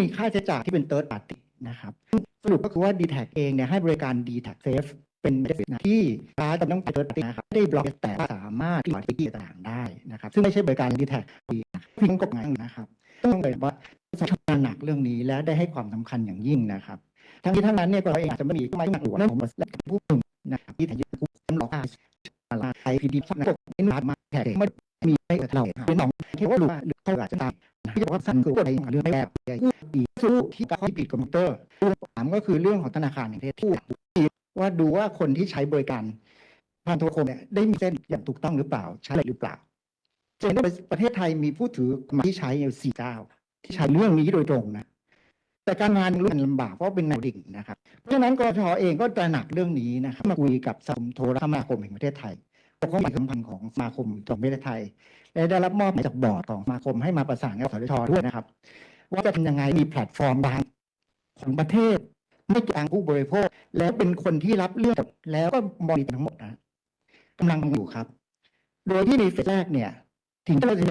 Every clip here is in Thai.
มีค่าใช้จ่ายที่เป็น third party นะครับสรุปก็คือว่า d t แทเองเนี่ยให้บริการ d t แท Safe เป็นที่ร้านจะต้องไป third party นะครับไม่ได้บล็อกแต่สามารถที่จะที่ต่างได้นะครับ ซึ่งไม่ใช่บริการ d t แทดีพิงกฎหมายนะครับ ต้องเลยว่าทำงานหนักเรื่องนี้และได้ให้ความสำคัญอย่างยิ่งนะครับ ทั้งนี้ทั้งนั้นเนี่ยก็เราเองอาจจะไม่มีไม่หนักหัวนั่นผมและผู้หนึ่งนะครับที่ถ่ายผู้คนหลอกอะไรพีดีสักพวกนี้มามาแขกไม่มีไม่เราเป็นน้องที่ว่าหรือว่าหรือเขาอาจจะตาม ที่จะบอกว่าสั้นคืออะไรเรื่องแบบอีกสู้ที่การปิดคอมพิวเตอร์เรื่องสามก็คือเรื่องของธนาคารแห่งประเทศที่ว่าดูว่าคนที่ใช้บริการผ่านโทรคมเนี่ยได้มีเส้นอย่างถูกต้องหรือเปล่าใช้หรือเปล่าเจนประเทศไทยมีผู้ถือที่ใช้สี่เก้าที่ใช้เรื่องนี้โดยตรงนะ แต่การงานรู้มันลำบากเพราะเป็นแนวดิ่งนะครับ เพราะฉะนั้นกทเองก็ตระหนักเรื่องนี้นะครับมาคุยกับสมโทรคมนาคมแห่งประเทศไทย ข้อความสำคัญของสมาคมจองประเทศไทย และได้รับมอบหมายจากบอร์ดของสมาคมให้มาประสานกับสทชด้วยนะครับ ว่าจะทำยังไงมีแพลตฟอร์มบางของประเทศไม่กลางผู้บริโภค แล้วเป็นคนที่รับเรื่องแล้วก็มอนิเตอร์ทั้งหมดนะกำลังอยู่ครับ โดยที่ในเฟสแรกเนี่ยถึงเราจะ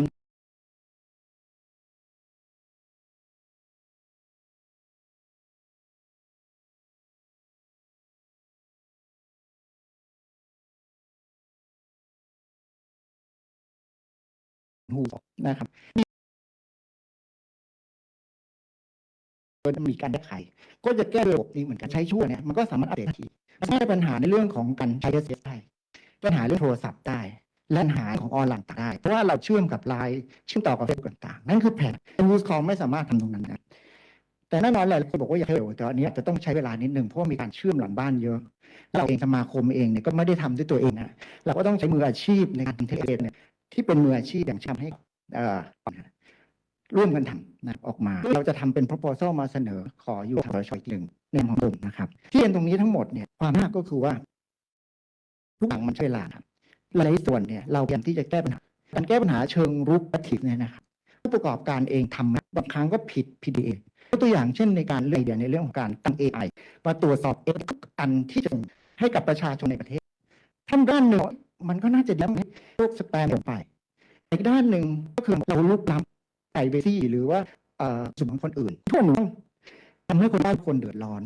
หูนะครับโดยมีการแก้ไข ก็จะแก้ระบบนี้เหมือนกันใช้ชั่วเนี่ยมันก็สามารถอัปเดตได้แก้ปัญหาในเรื่องของการใช้เอสได้ปัญหาเรื่องโทรศัพท์ได้และปัญหาของออนไลน์ต่างได้ เพราะว่าเราเชื่อมกับไลน์เชื่อมต่อกับเฟซต่างๆ นั่นคือแผนยูสคอมไม่สามารถทำตรงนั้นได้แต่แน่นอนหลายคนบอกว่าอยากให้เร็วแต่อันนี้จะต้องใช้เวลานิดหนึ่งเพราะมีการเชื่อมหลังบ้านเยอะ เราเองสมาคมเองเนี่ยก็ไม่ได้ทำด้วยตัวเองนะเราก็ต้องใช้มืออาชีพในการทำเทเลเนี่ย ที่เป็นมืออาชีพอย่างทำให้ร่วมกันทำนะออกมา เราจะทำเป็น proposal มาเสนอขออยู่ทางชอยหนึ่งในของผมนะครับ ที่เห็นตรงนี้ทั้งหมดเนี่ยความยากก็คือว่า ทุกอย่างมันใช้เวลาครับหลายส่วนเนี่ยเราพยายามที่จะแก้ปัญหาการแก้ปัญหาเชิงรุกปฏิเนี่ยนะครับผู้ประกอบการเองทำบางครั้งก็ผิด PDA ยกตัวอย่างเช่นในการเลือกเดียในเรื่องของการตั้ง AI มาตรวจสอบเอทุกอันที่จะให้กับประชาชนในประเทศท่านด้านหนึ่ง มันก็น่าจะดีให้โลกสแปมลงไป อีกด้านหนึ่งก็คือเราลุกล้ำไ r เวซี่หรือว่าเอ่อส่วนของคนอื่นทั่วหนึ่งทำให้คนได้านคนเดือดร้อน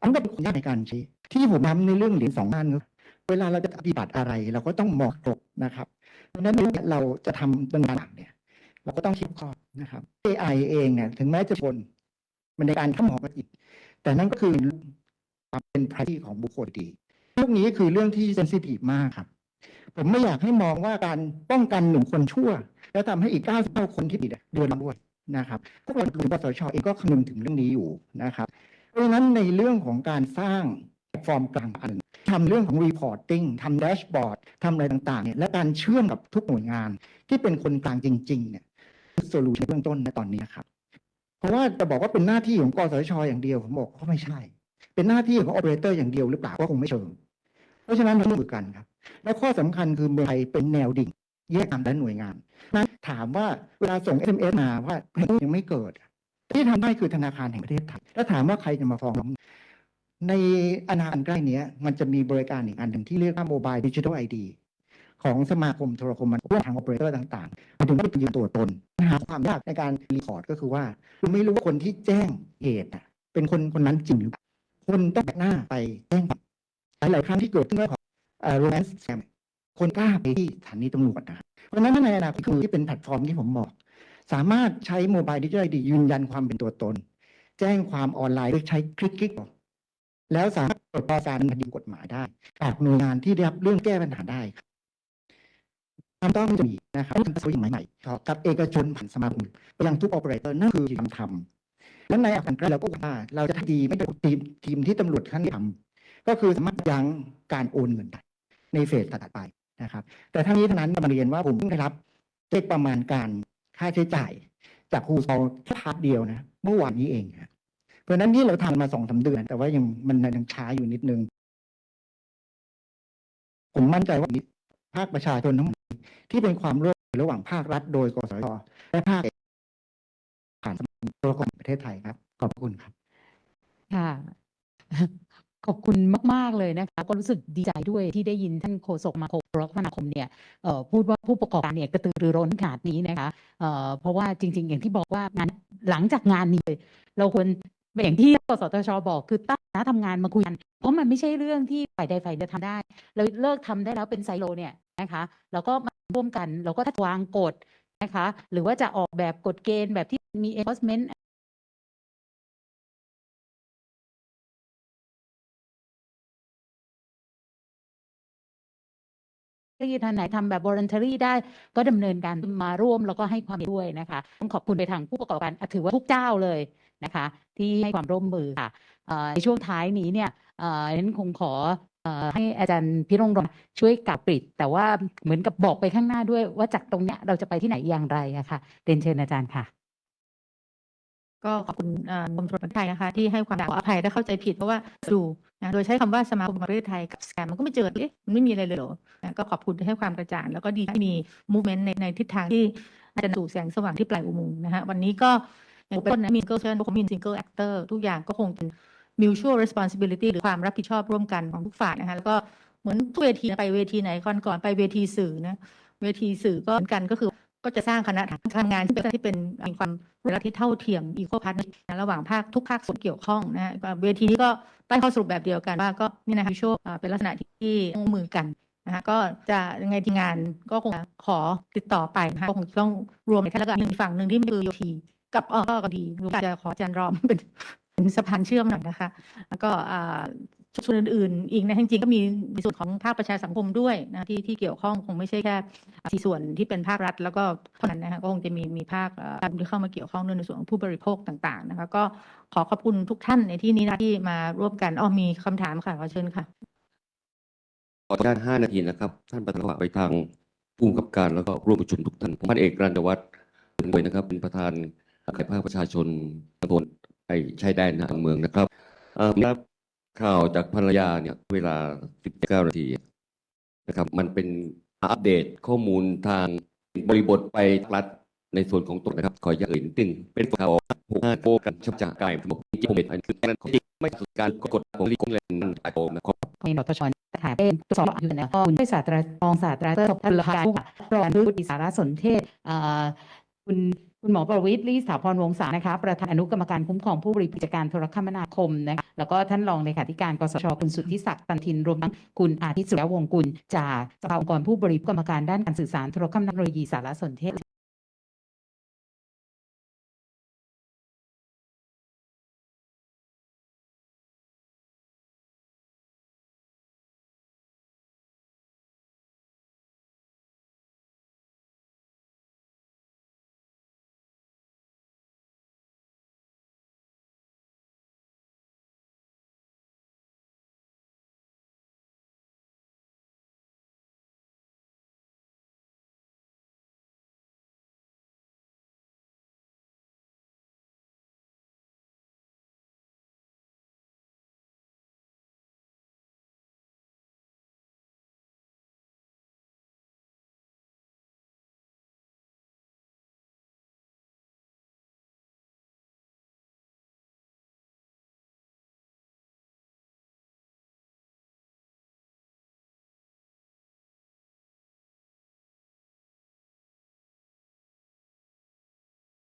อันก็เป็นคนยากในการชี้ที่ผมทำในเรื่องเหรียญสองด้านคือเวลาเราจะปฏิบัติอะไร เราก็ต้องมองตรงนะครับเพราะฉะนั้นเราจะทำต่างเนี่ย เราก็ต้องคิดข้อนะครับ AI เองเนี่ยถึงแม้จะบนมันในการทำหอกระจิตแต่นั่นก็คือความเป็น p r i ที่ของบุคคลดีเรื่องนี้คือเรื่องที่เซนซิทีฟมากครับ ผมไม่อยากให้มองว่าการป้องกันหนึ่งคนชั่ว แล้วทำให้อีก99คนที่ผิดเดือดร้อนด้วยนะครับพวกเราหรือปสชเองก็คำนึงถึงเรื่องนี้อยู่นะครับ เพราะฉะนั้นในเรื่องของการสร้างแพลตฟอร์มกลางอันทำเรื่องของ reporting ทำแดชบอร์ดทำอะไรต่างๆเนี่ยและการเชื่อมกับทุกหน่วยงาน ที่เป็นคนกลางจริง ๆ เนี่ยโซลูชันเบื้องต้นในตอนนี้ครับ เพราะว่าจะบอกว่าเป็นหน้าที่ของกสชอย่างเดียวผมบอกก็ไม่ใช่ เป็นหน้าที่ของ operator อร์อย่างเดียวหรือเปล่าก็คงไม่เชิง เพราะฉะนั้นเราต้องมือกันครับ และข้อสำคัญคือเมืองไทยเป็นแนวดิ่ง แยกตามแต่หน่วยงานนั้นถามว่าเวลาส่ง SMS มาว่ายังไม่เกิด ที่ทำได้คือธนาคารแห่งประเทศไทยแล้วถามว่าใครจะมาฟ้องในอนาคตใกล้เนี้ยมันจะมีบริการอีกอันหนึ่งที่เรียกว่าโมบายดิจิทัลไอดีของสมาคมโทรคมนาคมทางโอเปอเรเตอร์ต่างๆมันถึงไม่เป็นยืนตัวตนปัญหาความยากในการรีคอร์ดก็คือว่าคุณไม่รู้ว่าคนที่แจ้งเหตุเป็นคนคนนั้นจริงหรือเปล่าคนต้องแบกหน้าไปแจ้งความหลายๆครั้งที่เกิดขึ้นเรื่องขอ โรแมนต์แซมคนกล้าไปที่สถานีตำรวจนะครับเพราะฉะนั้นในอนาคตคือที่เป็นแพลตฟอร์มที่ผมบอก สามารถใช้โมบายดิจิทัลดียืนยันความเป็นตัวตน แจ้งความออนไลน์ด้วยใช้คลิกคลิกแล้วสามารถตรวจสอบการคดีกฎหมายได้จากหน่วยงานที่ได้รับเรื่องแก้ปัญหาได้ครับความต้องมีนะครับต้องทำตัวอย่างใหม่ๆกับเอกชนผ่านสมาคมไปยังทุกโอเปอเรเตอร์นั่นคือคำทำและในอาการใกเราก็ว่าเราจะทำดีไม่ได้ทีมทีมที่ตำรวจขั้นทำก็คือสามารถยั้งการโอนเงินได้ ในเฟสถัดไปนะครับ แต่ทั้งนี้ทั้งนั้นมาเรียนว่าผมเพิ่งได้รับเลขประมาณการค่าใช้จ่าย จากครูซอแค่พาร์ทเดียวนะเมื่อวานนี้เองเพราะฉะนั้นนี่เราทำมาสองสาเดือน แต่ว่ายังมันยังช้าอยู่นิดนึง ผมมั่นใจว่าภาคประชาชนทั้งหมดที่เป็นความร่วมมือระหว่างภาครัฐ โดยกสชและภาคเอกผ่านสมาคมโทรคมแห่งประเทศไทยครับ ขอบคุณครับ ค่ะ ขอบคุณมาก ๆ เลยนะคะ ก็รู้สึกดีใจด้วยที่ได้ยินท่านโฆษกมาคมโทรคมนาคมเนี่ยพูดว่าผู้ประกอบการเนี่ยกระตือรือร้นขนาดนี้นะคะเเพราะว่าจริง ๆ อย่างที่บอกว่างานหลังจากงานนี้เลยเราควรอย่างที่กสทชบอกคือตั้งคณะทำงานมาคุยกันเพราะมันไม่ใช่เรื่องที่ฝ่ายใดฝ่ายจะทำได้เราเลิกทำได้แล้วเป็นไซโลเนี่ยนะคะแล้วก็มาร่วมกันเราก็ถ้าวางกฎนะคะ หรือว่าจะออกแบบกฎเกณฑ์แบบที่มี enforcement ที่ท่านไหนทำแบบ voluntary ได้ก็ดำเนินการมาร่วมแล้วก็ให้ความเห็นด้วยนะคะต้องขอบคุณไปทางผู้ประกอบการถือว่าทุกเจ้าเลยนะคะ ที่ให้ความร่วมมือค่ะในช่วงท้ายนี้เนี่ยเอ่อฉันคงขอให้อาจารย์พิรงรมช่วยกลับปิด แต่ว่าเหมือนกับบอกไปข้างหน้าด้วยว่าจากตรงเนี้ยเราจะไปที่ไหนอย่างไรอะค่ะเรียนเชิญอาจารย์ค่ะ ก็ขอบคุณกรมตรวจคนไทยนะคะ ที่ให้ความขออภัยถ้าเข้าใจผิดเพราะว่าดู นะโดยใช้คำว่าสมาคมประเทศไทยกับสแกมมันก็ไม่เจอเอ๊ะมันไม่มีอะไรเลยเหรอนะก็ขอบคุณที่ให้ความกระจ่างแล้วก็ดีที่มี movement ในในทิศทางที่อาจจะสู่แสงสว่างที่ปลายอุโมงค์นะฮะวันนี้ก็อย่างเป็นต้นนะมี single เชิญผมมี single actor ทุกอย่างก็คงเป็น mutual responsibility หรือความรับผิดชอบร่วมกันของทุกฝ่ายนะคะแล้วก็เหมือนทุกเวทีไปเวทีไหนก่อนก่อนไปเวทีสื่อนะเวทีสื่อก็เหมือนกันก็คือ ก็จะสร้างคณะทำงานที่เป็นที่เป็นมีความรู้ที่เท่าเทียมอีโคพาร์ตระหว่างภาคทุกภาคส่วนเกี่ยวข้องนะฮะเวทีนี้ก็ได้ข้อสรุปแบบเดียวกันว่าก็นี่นะคะโชว์เป็นลักษณะที่ร่วมมือกันนะฮะก็จะยังไงทีมงานก็คงขอติดต่อไปนะคะก็คงต้องรวมในแล้วก็อีกฝั่งหนึ่งที่ไม่คือโยทีกับอ้อก็ดีรืออาจะขออาจารย์รอมเป็นเป็นสะพานเชื่อมหน่อยนะคะ แล้วก็ อ่าส่วนอื่นๆ อีกนะจริงๆก็มีในส่วนของภาคประชาสังคมด้วยนะที่ที่เกี่ยวข้องคงไม่ใช่แค่ที่ส่วนที่เป็นภาครัฐ แล้วก็เท่านั้นนะคะก็คงจะมีมีภาคเอ่อที่เข้ามาเกี่ยวข้องด้วยในส่วนของผู้บริโภคต่างๆนะคะก็ขอขอบคุณทุกท่านในที่นี้นะที่มาร่วมกันอ๋อมีคำถามค่ะขอเชิญค่ะขออนุญาตห้านาทีนะครับ ท่านประธานฝาไปทางผู้กำกับการแล้วก็ร่วมประชุมทุกท่านผมพันเอกรันวัฒน์เป็นด้วยนะครับ เป็นประธานฝ่ายภาคประชาชนตำบลไอ้ชายแดนทางเมืองนะครับเอ่อรับ ข่าวจากภรรยาเนี่ยเวลา 19 นาทีนะครับ มันเป็นอัปเดตข้อมูลทางบริบทไปรัฐในส่วนของตนนะครับ ขออย่าตเอ่ยตึงเป็นข่าวหกห้าโปกันชับจากกายผมบอกจริงผมเห็นอันนี้นั่นของจริงไม่สุดการกดผมรีกงเลยนั่นไอโอนะครับในนทชนถามเป็นสอบอยู่ในห้องคุณศาสตรารองศาสตราจารย์พลการผู้รองผู้ดีสารสนเทศอ่อคุณ คุณหมอประวิตรลีสถาพรวงศานะคะประธานอนุกรรมการคุ้มครองผู้บริกิจการโทรคมนาคมนะคะแล้วก็ท่านรองเลขาธิการกสชคุณสุทธิศักดิ์ตันทินรวมทั้งคุณอาทิตย์สุรวงกุลจากสภาองค์กรผู้บริกรรมการด้านการสื่อสารโทรคมนาคมโลยีสารสนเทศ